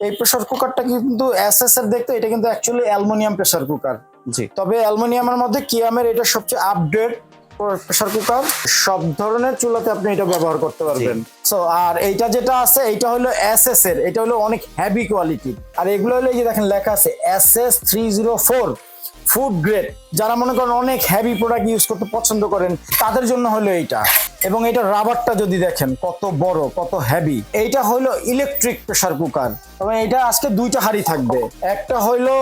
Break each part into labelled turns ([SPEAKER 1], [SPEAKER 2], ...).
[SPEAKER 1] এই প্রেসার কুকারটা কিন্তু এসএস এর দেখতে এটা কিন্তু অ্যাকচুয়ালি অ্যালুমিনিয়াম প্রেসার কুকার
[SPEAKER 2] জি।
[SPEAKER 1] তবে অ্যালুমিনিয়ামের মধ্যে কিয়ামের এটা সবচেয়ে আপডেট প্রেসার কুকার সব ধরনের চুলাতে আপনি এটা ব্যবহার করতে পারবেন। সো আর এইটা যেটা আছে এইটা হলো এসএস এর। এটা হলো অনেক হেভি কোয়ালিটি আর এগুলো হলো এই যে দেখেন লেখা আছে SS three zero four food grade যারা মনে করেন অনেক হেভি প্রোডাক্ট ইউজ করতে পছন্দ করেন তাদের জন্য হলো এইটা। এবং এটা রাবারটা যদি দেখেন কত বড় কত হেভি এইটা হলো ইলেকট্রিক প্রেসার কুকার এবং এটা আজকে দুইটা হাড়ি থাকবে। একটা হলো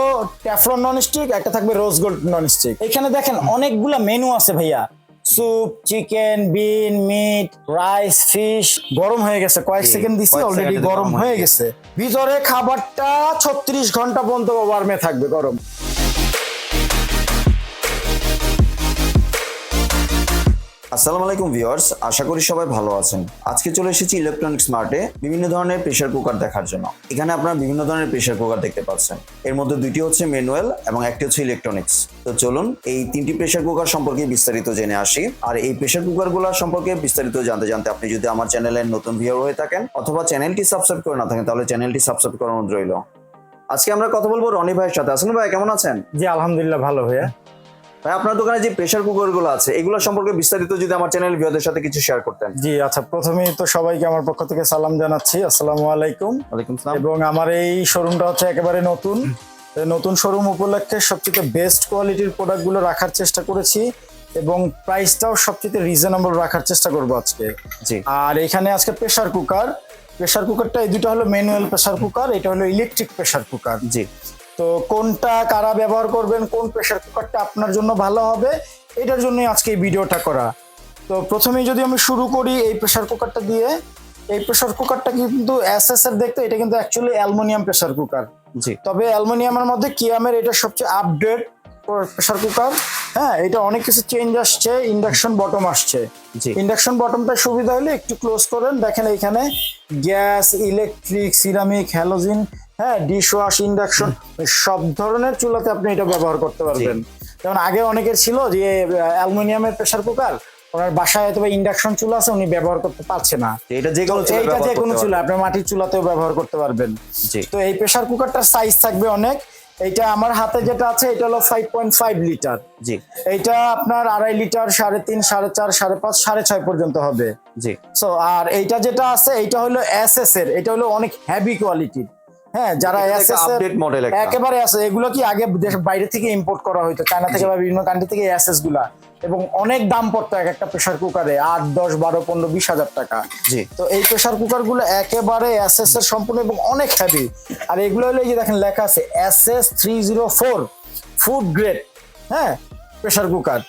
[SPEAKER 1] ট্যাফলন ননস্টিক একটা থাকবে রোজ গোল্ড ননস্টিক এখানে দেখেন অনেকগুলা মেনু আছে ভাইয়া। Soup chicken bean meat rice fish গরম হয়ে গেছে। কয়েক সেকেন্ড দিছি অলরেডি গরম হয়ে
[SPEAKER 2] হয়ে
[SPEAKER 1] গেছে। ভিতরে খাবারটা ছত্রিশ ঘণ্টা পর্যন্ত ওয়ার্মে থাকবে গরম।
[SPEAKER 2] আসসালামু আলাইকুম ভিউয়ার্স, আশা করি সবাই ভালো আছেন। আজকে চলে এসেছি ইলেকট্রনিক্স মার্টে বিভিন্ন ধরনের প্রেসার কুকার দেখার জন্য। এখানে আপনারা বিভিন্ন ধরনের প্রেসার কুকার দেখতে পাচ্ছেন। এর মধ্যে দুইটি হচ্ছে ম্যানুয়াল এবং একটি হচ্ছে ইলেকট্রনিক্স তো চলুন এই তিনটি প্রেসার কুকার সম্পর্কে বিস্তারিত জেনে আসি। আর এই প্রেসার কুকারগুলো সম্পর্কে বিস্তারিত জানতে জানতে আপনি যদি আমার চ্যানেলের নতুন ভিউয়ার হয়ে থাকেন অথবা চ্যানেলটি সাবস্ক্রাইব করে না থাকেন, তাহলে চ্যানেলটি সাবস্ক্রাইব অনুরোধ রইল। আজকে আমরা কথা বলব রনি ভাইয়ের সাথে। আসলে ভাই, কেমন আছেন?
[SPEAKER 1] জি, আলহামদুলিল্লাহ, ভালো ভাইয়া।
[SPEAKER 2] ভাই আপনার দোকানে যে প্রেসার কুকারগুলো আছে এগুলো সম্পর্কে বিস্তারিত যদি আমার চ্যানেল ভিউয়ারদের সাথে কিছু শেয়ার করতেন।
[SPEAKER 1] জি আচ্ছা প্রথমেই তো সবাইকে আমার পক্ষ থেকে সালাম জানাচ্ছি। আসসালামু আলাইকুম।
[SPEAKER 2] ওয়ালাইকুম সালাম।
[SPEAKER 1] এবং আমার এই শোরুমটা হচ্ছে একেবারে নতুন। নতুন শোরুম উপলক্ষে সবচেয়ে বেস্ট কোয়ালিটির প্রোডাক্টগুলো রাখার চেষ্টা করেছি এবং প্রাইসটাও সবচেয়ে রিজনেবল রাখার চেষ্টা করব আজকে।
[SPEAKER 2] জি।
[SPEAKER 1] আর এখানে আজকে প্রেসার কুকার প্রেসার কুকারটা এই দুটো হলো ম্যানুয়াল প্রেসার কুকার এটা হলো ইলেকট্রিক প্রেসার কুকার
[SPEAKER 2] জি।
[SPEAKER 1] তো কোনটা কারা ব্যবহার করবেন কোন প্রেসার কুকারটা আপনার জন্য ভালো হবে এটার জন্যই আজকে এই ভিডিওটা করা। তো প্রথমেই যদি আমি শুরু করি এই প্রেসার কুকারটা দিয়ে এই প্রেসার কুকারটা কিন্তু এসএস এর দেখতে এটা কিন্তু অ্যাকচুয়ালি অ্যালুমিনিয়াম প্রেসার কুকার
[SPEAKER 2] জি।
[SPEAKER 1] তবে অ্যালুমিনিয়ামের মধ্যে কিয়ামের এটা সবচেয়ে আপডেট প্রেসার কুকার হ্যাঁ এটা অনেক কিছু চেঞ্জ আসছে ইন্ডাকশন বটম আসছে।
[SPEAKER 2] জি।
[SPEAKER 1] ইন্ডাকশন বটমটা সুবিধা হলে একটু ক্লোজ করেন। দেখেন এখানে গ্যাস ইলেকট্রিক সিরামিক হ্যালোজিন হ্যাঁ ডিশ ওয়াশ ইন্ডাকশন সব ধরনের চুলাতে আপনি এটা ব্যবহার করতে পারবেন। যেমন আগে অনেকের ছিল যে অ্যালুমিনিয়ামের প্রেসার কুকার ওনার বাসায় হয়তো ইন্ডাকশন চুলা আছে উনি ব্যবহার করতে পারছে না।
[SPEAKER 2] এটা যে কোনো
[SPEAKER 1] এইটা যে কোনো চুলা আপনি মাটির চুলাতেও ব্যবহার করতে পারবেন। তো এই প্রেসার কুকারটার সাইজ থাকবে অনেক। এইটা আমার হাতে যেটা আছে এটা হলো ফাইভ পয়েন্ট ফাইভ লিটার
[SPEAKER 2] জি।
[SPEAKER 1] এইটা আপনার আড়াই লিটার সাড়ে তিন সাড়ে চার সাড়ে পাঁচ সাড়ে ছয় পর্যন্ত হবে।
[SPEAKER 2] জি।
[SPEAKER 1] সো আর এইটা যেটা আছে এইটা হলো এসএস এর এটা হলো অনেক হেভি কোয়ালিটির হ্যাঁ যারা এসএস
[SPEAKER 2] আপডেট মডেল
[SPEAKER 1] একেবারে আছে এগুলো কি আগে দেশ- বাইরে থেকে ইম্পোর্ট করা হইতো? চায়না থেকে বা বিভিন্ন কান্ট্রি থেকে এসএসগুলা। এবং অনেক দাম পড়তো এক একটা প্রেসার কুকারে আট দশ বারো পনেরো বিশ হাজার টাকা।
[SPEAKER 2] জি।
[SPEAKER 1] তো এই প্রেসার কুকারগুলো একেবারে এসএস এর সম্পূর্ণ এবং অনেক হেভি আর এগুলো হলো যে দেখেন লেখা আছে SS three zero four food grade হ্যাঁ প্রেসার কুকার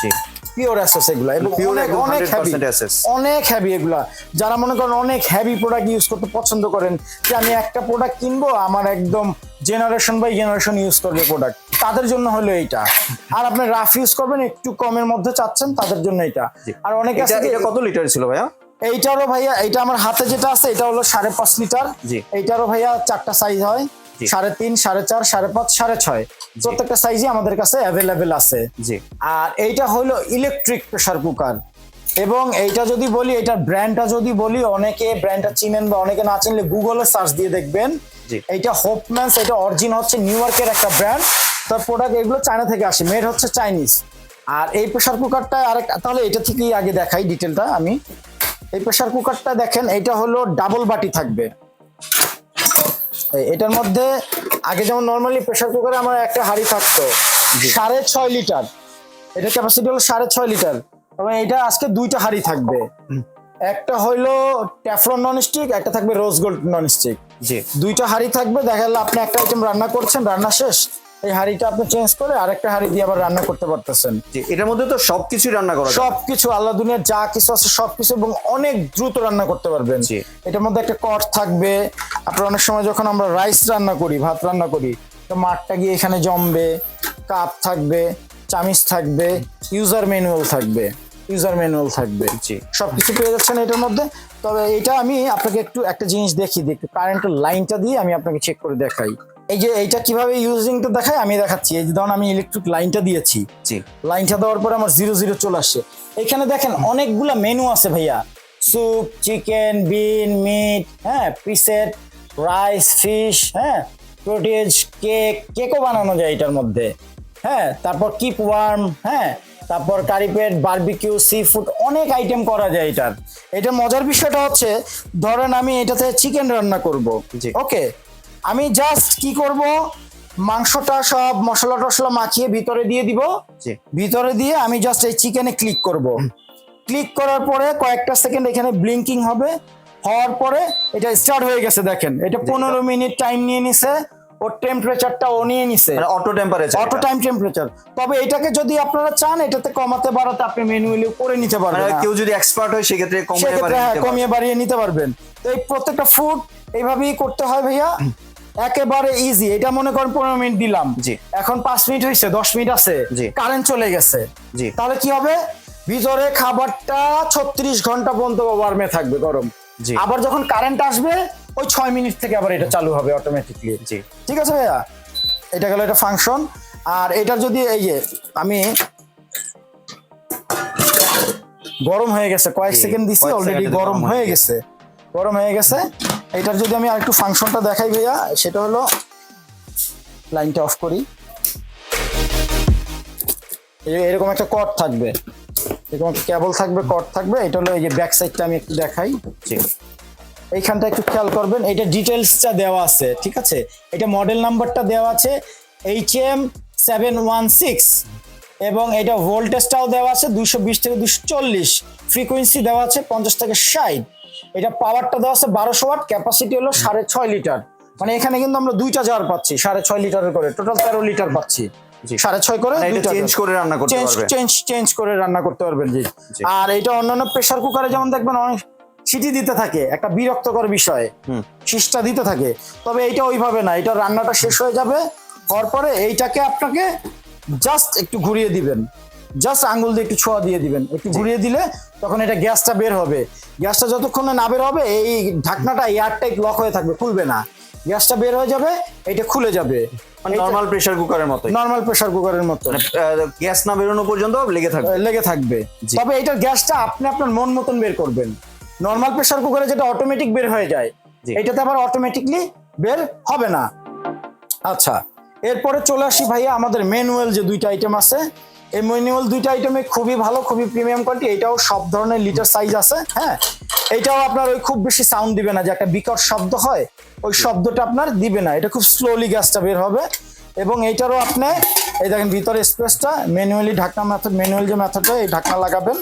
[SPEAKER 2] জি।
[SPEAKER 1] পিওর এসএস এগুলো এবং অনেক অনেক হেভি
[SPEAKER 2] 100% SS
[SPEAKER 1] অনেক হেভি এগুলা। যারা মনে করেন অনেক হেভি প্রোডাক্ট ইউজ করতে পছন্দ করেন যে আমি একটা প্রোডাক্ট কিনবো আমার একদম জেনারেশন বাই জেনারেশন ইউজ করবে প্রোডাক্ট তাদের জন্য হলো এইটা। আর আপনি রাফ ইউজ করবেন একটু কমের মধ্যে চাচ্ছেন তাদের জন্য এটা আর অনেক আছে
[SPEAKER 2] কত লিটার ছিল ভাইয়া?
[SPEAKER 1] এইটারও ভাইয়া এটা আমার হাতে যেটা আছে এটা হলো সাড়ে পাঁচ লিটার এইটারও ভাইয়া চারটা সাইজ হয়। সাড়ে তিন সাড়ে চার সাড়ে পাঁচ সাড়ে ছয়। প্রত্যেকটা সাইজই আমাদের কাছে অ্যাভেলেবেল আছে।
[SPEAKER 2] জি।
[SPEAKER 1] আর এইটা হলো ইলেকট্রিক প্রেসার কুকার এবং এইটা যদি বলি এটার ব্র্যান্ডটা যদি বলি অনেকে ব্র্যান্ডটা চিনেন বা অনেকে না চিনলে গুগলে সার্চ দিয়ে দেখবেন। এইটা হোপম্যান্স এটা অরিজিন হচ্ছে নিউ ইয়র্কের একটা ব্র্যান্ড তার প্রোডাক্ট এগুলো চায়না থেকে আসে মেড হচ্ছে চাইনিজ আর এই প্রেসার কুকারটা আরেক তাহলে এটা থেকেই আগে দেখাই ডিটেলটা আমি। এই প্রেসার কুকারটা দেখেন এটা হলো ডাবল বাটি থাকবে। এটার মধ্যে আগে যেমন নর্মালি প্রেশার কুকারে আমার একটা হাঁড়ি থাকতো সাড়ে ছয় লিটার। এটা ক্যাপাসিটি হলো সাড়ে ছয় লিটার। এবং এটা আজকে দুইটা হাঁড়ি থাকবে। একটা হইল ট্যাফলন ননস্টিক একটা থাকবে রোজ গোল্ড ননস্টিক
[SPEAKER 2] জি।
[SPEAKER 1] দুইটা হাঁড়ি থাকবে দেখা গেল আপনি একটা আইটেম রান্না করছেন রান্না শেষ। এই হাঁড়িটা আপনি চেঞ্জ করে আরেকটা হাঁড়ি দিয়ে আবার রান্না করতে পারতেছেন।
[SPEAKER 2] এটার মধ্যে তো সবকিছু রান্না করা
[SPEAKER 1] সবকিছু আল্লাহ দুনিয়ার যা কিছু আছে সবকিছু এবং অনেক দ্রুত রান্না করতে পারবেন। এটার মধ্যে একটা কট থাকবে আপনার অনেক সময় যখন আমরা রাইস রান্না করি ভাত রান্না করি তো মাঠটা গিয়ে এখানে জমবে কাপ থাকবে চামিচ থাকবে ইউজার ম্যানুয়াল থাকবে ইউজার ম্যানুয়াল থাকবে।
[SPEAKER 2] জি।
[SPEAKER 1] সবকিছু পেয়ে যাচ্ছেন এটার মধ্যে। তবে এটা আমি আপনাকে একটু একটা জিনিস দেখি একটু কারেন্টের লাইনটা দিয়ে আমি আপনাকে চেক করে দেখাই। এই যে এইটা কীভাবে ইউজিংটা দেখাই আমি দেখাচ্ছি। এই যে ধরুন আমি ইলেকট্রিক লাইনটা দিয়েছি।
[SPEAKER 2] জি।
[SPEAKER 1] লাইনটা দেওয়ার পরে আমার জিরো জিরো চলে আসছে এখানে দেখেন অনেকগুলা মেনু আছে ভাইয়া। স্যুপ চিকেন বিন মিট হ্যাঁ পিসেট রাইস ফিশ হ্যাঁ? প্রোটিজ কেক কেকও বানানো যায় এটার মধ্যে। হ্যাঁ? তারপর কিপ ওয়ার্ম হ্যাঁ? তারপর কারিপেট বারবিকিউ সি ফুড অনেক আইটেম করা যায় এটার। এটা মজার বিষয়টা হচ্ছে ধরেন আমি এটাতে চিকেন রান্না করব।
[SPEAKER 2] জি।
[SPEAKER 1] ওকে? আমি জাস্ট কি করব? মাংসটা সব মশলা টশলা মাখিয়ে ভিতরে দিয়ে দিব। ভিতরে দিয়ে আমি জাস্ট এই চিকেনে ক্লিক করব। ক্লিক করার পরে কয়েকটা সেকেন্ড এখানে ব্লিঙ্কিং হবে। হওয়ার পরে এটা স্টার্ট হয়ে গেছে দেখেন। এটা পনেরো মিনিট টাইম নিয়ে নিছে ওর টেম্পারেচারটা ও নিয়ে নিছে।
[SPEAKER 2] মানে auto temperature
[SPEAKER 1] auto time temperature তবে এটাকে যদি আপনারা চান এটাতে কমাতে বাড়াতে আপনি ম্যানুয়ালি করে নিতে
[SPEAKER 2] মানে
[SPEAKER 1] পারবেন
[SPEAKER 2] কেউ যদি এক্সপার্ট হয় সেক্ষেত্রে কমিয়ে বাড়িয়ে
[SPEAKER 1] হ্যাঁ। কমিয়ে বাড়িয়ে নিতে পারবেন। তো এই প্রত্যেকটা ফুড এইভাবেই করতে হয় ভাইয়া। একেবারে ইজি এটা মনে করেন পনেরো মিনিট দিলাম।
[SPEAKER 2] জি।
[SPEAKER 1] এখন পাঁচ মিনিট হয়েছে দশ মিনিট আছে।
[SPEAKER 2] জি।
[SPEAKER 1] কারেন্ট চলে গেছে।
[SPEAKER 2] জি।
[SPEAKER 1] তাহলে কি হবে? ভিতরে খাবারটা ছত্রিশ ঘণ্টা পর্যন্ত ওয়ার্মে থাকবে গরম। আবার যখন কারেন্ট আসবে ওই ছয় মিনিট থেকে আবার এটা চালু হবে অটোমেটিকলি
[SPEAKER 2] জি।
[SPEAKER 1] ঠিক আছে ভাইয়া? এটা গেল এটা ফাংশন আর এটা যদি এই যে আমি গরম হয়ে গেছে কয়েক সেকেন্ড দিছি অলরেডি গরম হয়ে গেছে। গরম হয়ে গেছে। এটার যদি আমি আরেকটু ফাংশনটা দেখাই ভাইয়া সেটা হলো লাইনটা অফ করি। এরকম একটা কট থাকবে। এরকম কেবল থাকবে কট থাকবে এটা হলো এই যে ব্যাক সাইডটা আমি একটু দেখাই।
[SPEAKER 2] জি।
[SPEAKER 1] এইখানটা একটু খেয়াল করবেন এটা ডিটেলসটা দেওয়া আছে ঠিক আছে? এটা মডেল নাম্বারটা দেওয়া আছে H M seven one six এবং এটা ভোল্টেজটাও দেওয়া আছে দুইশো বিশ থেকে দুশো চল্লিশ। ফ্রিকোয়েন্সি দেওয়া আছে পঞ্চাশ থেকে ষাট। এটা পাওয়ারটা দেওয়া আছে বারোশো ওয়াট ক্যাপাসিটি হলো সাড়ে ছয় লিটার। মানে এখানে কিন্তু আমরা দুইটা জার পাচ্ছি সাড়ে ছয় লিটারের করে টোটাল তেরো লিটার পাচ্ছি। সাড়ে ছয় করে
[SPEAKER 2] মানে চেঞ্জ করে রান্না করতে
[SPEAKER 1] চেঞ্জ চেঞ্জ চেঞ্জ করে রান্না করতে পারবেন জি। আর এটা অন্যান্য প্রেসার কুকারে যেমন দেখবেন অনেক সিটি দিতে থাকে একটা বিরক্তকর বিষয়। শীষটা দিতে থাকে। তবে এটা ওইভাবে না এটা রান্নাটা শেষ হয়ে যাবে হওয়ার পরে এইটাকে আপনাকে জাস্ট একটু ঘুরিয়ে দিবেন। জাস্ট আঙ্গুল দিয়ে একটু ছোঁয়া দিয়ে দিবেন। একটু ঘুরিয়ে দিলে তখন এটা গ্যাসটা বের হবে। গ্যাসটা যতক্ষণ না বের হবে এই ঢাকনাটা এয়ারটাইট লক হয়ে থাকবে খুলবে না। গ্যাসটা বের হয়ে যাবে এটা খুলে যাবে।
[SPEAKER 2] নর্মাল প্রেসার কুকারের মতোই।
[SPEAKER 1] নর্মাল প্রেসার কুকারের মতো।
[SPEAKER 2] গ্যাস না বেরোনো পর্যন্ত লেগে থাকবে।
[SPEAKER 1] লেগে থাকবে। তবে এটার গ্যাসটা আপনি আপনার মন মতন বের করবেন। নর্মাল প্রেসার কুকারে যেটা অটোমেটিক বের হয়ে যায় এটাতে আবার অটোমেটিকলি বের হবে না। আচ্ছা এরপরে চলে আসি ভাইয়া আমাদের ম্যানুয়াল যে দুইটা আইটেম আছে এই ম্যানুয়াল দুইটা আইটেমে খুবই ভালো খুবই প্রিমিয়াম কোয়ালিটি এটাও সব ধরনের লিটার সাইজ আছে হ্যাঁ? এটাও আপনার ওই খুব বেশি সাউন্ড দিবে না যে একটা বিকট শব্দ হয় ওই শব্দটা আপনার দিবে না এটা খুব স্লোলি গ্যাসটা বের হবে। এবং এইটারও আপনি এই দেখেন ভিতরে স্পেসটা ম্যানুয়ালি ঢাকনা মেথড ম্যানুয়াল যে মেথডটা এই ঢাকনা লাগাবেন।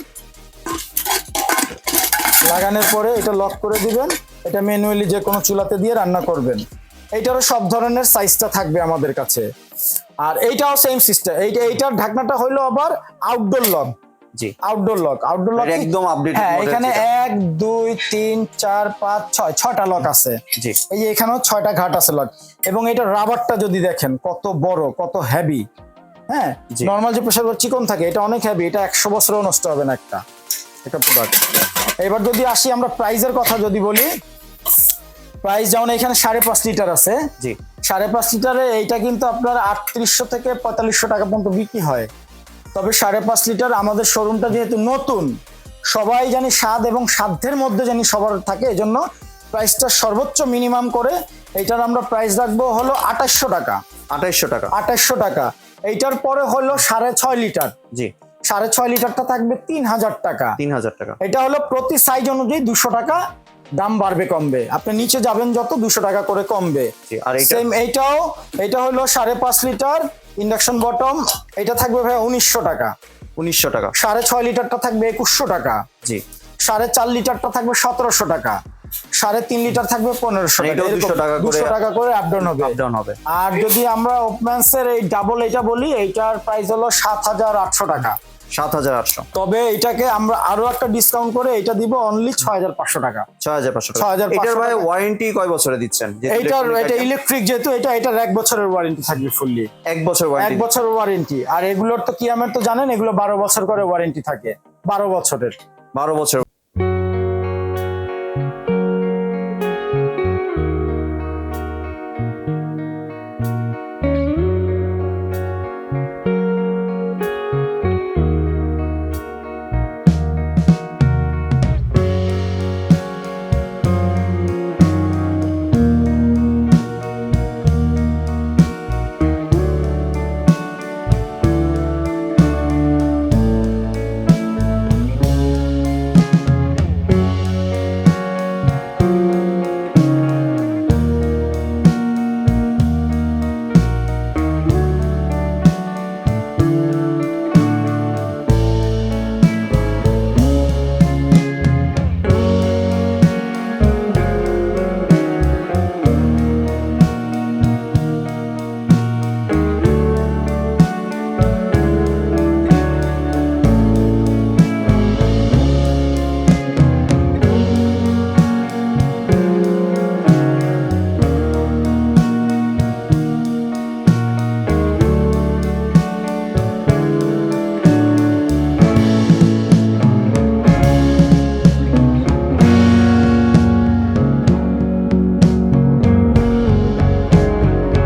[SPEAKER 1] লাগানোর পরে এটা লক করে দিবেন এটা ম্যানুয়ালি যে কোনো চুলাতে দিয়ে রান্না করবেন। এইটারও সব ধরনের সাইজটা থাকবে আমাদের কাছে। আর এইটাও সেম সিস্টেম এইটা এইটার ঢাকনাটা হইল আবার আউটডোর লক
[SPEAKER 2] জি।
[SPEAKER 1] আউটডোর লক আউটডোর লক
[SPEAKER 2] একদম updated
[SPEAKER 1] হ্যাঁ এখানে। এক দুই তিন চার পাঁচ ছয় ছয়টা লক আছে।
[SPEAKER 2] জি।
[SPEAKER 1] এই যে এখানেও ছয়টা ঘাট আছে লক এবং এটা রাবারটা যদি দেখেন কত বড় কত হেভি হ্যাঁ। নর্মাল যে প্রেসার কুকার চিকন থাকে এটা অনেক হেভি এটা একশো বছরেও নষ্ট হবে না একটা। একটা প্রোডাক্ট এবার যদি আসি আমরা প্রাইজের কথা যদি বলি প্রাইস যেমন এখানে সাড়ে পাঁচ লিটার আছে।
[SPEAKER 2] জি।
[SPEAKER 1] সাড়ে পাঁচ লিটারে এইটা কিন্তু আপনার আটত্রিশশো থেকে পঁয়তাল্লিশশো টাকা পর্যন্ত বিক্রি হয়। তবে সাড়ে পাঁচ লিটার আমাদের শোরুমটা যেহেতু নতুন সবাই জানি স্বাদ এবং সাধ্যের মধ্যে জানি সবার থাকে এজন্য প্রাইসটা সর্বোচ্চ মিনিমাম করে এইটার আমরা প্রাইস রাখব হলো আঠাশশো টাকা।
[SPEAKER 2] আঠাইশশো টাকা।
[SPEAKER 1] আঠাশশো টাকা। এইটার পরে হলো সাড়ে ছয় লিটার।
[SPEAKER 2] জি।
[SPEAKER 1] সাড়ে ছয় লিটারটা থাকবে তিন হাজার টাকা।
[SPEAKER 2] তিন হাজার টাকা।
[SPEAKER 1] এটা হলো প্রতি সাইজ অনুযায়ী দুশো টাকা দাম বাড়বে কমবে। আপনি নিচে যাবেন যত দুশো টাকা করে কমবে।
[SPEAKER 2] আর
[SPEAKER 1] সেম এইটাও এটা হলো সাড়ে পাঁচ লিটার ইন্ডাকশন বটম এটা থাকবে ভাই উনিশশো টাকা।
[SPEAKER 2] উনিশশো টাকা।
[SPEAKER 1] সাড়ে ছয় লিটারটা থাকবে একুশশো টাকা।
[SPEAKER 2] জি।
[SPEAKER 1] সাড়ে চার লিটারটা থাকবে সতেরোশো টাকা। সাড়ে তিন লিটার থাকবে পনেরোশো
[SPEAKER 2] মানে
[SPEAKER 1] টাকা।
[SPEAKER 2] এটাও 200 টাকা করে-
[SPEAKER 1] দুশো টাকা করে আপ ডাউন হবে।
[SPEAKER 2] আপ ডাউন হবে।
[SPEAKER 1] আর যদি আমরা ওপম্যান্সের এই ডাবল এটা বলি এইটার প্রাইস হলো সাত হাজার আটশো টাকা।
[SPEAKER 2] সাত হাজার আটশো।
[SPEAKER 1] তবে এটাকে আমরা আরও একটা ডিসকাউন্ট করে এটা দিব অনলি ছয় হাজার পাঁচশো টাকা।
[SPEAKER 2] ছয় হাজার পাঁচশো ছয়
[SPEAKER 1] হাজার
[SPEAKER 2] এটার ভাই ওয়ারেন্টি কয় বছরে দিচ্ছেন? এটার
[SPEAKER 1] এটা ইলেকট্রিক যেহেতু এটা এটার এক বছরের ওয়ারেন্টি থাকবে ফুললি
[SPEAKER 2] এক বছর
[SPEAKER 1] এক
[SPEAKER 2] বছর
[SPEAKER 1] বছরের ওয়ারেন্টি আর এগুলোর তো কি আমার তো জানেন? এগুলো বারো বছর করে ওয়ারেন্টি থাকে। বারো বছরের।
[SPEAKER 2] বারো বছর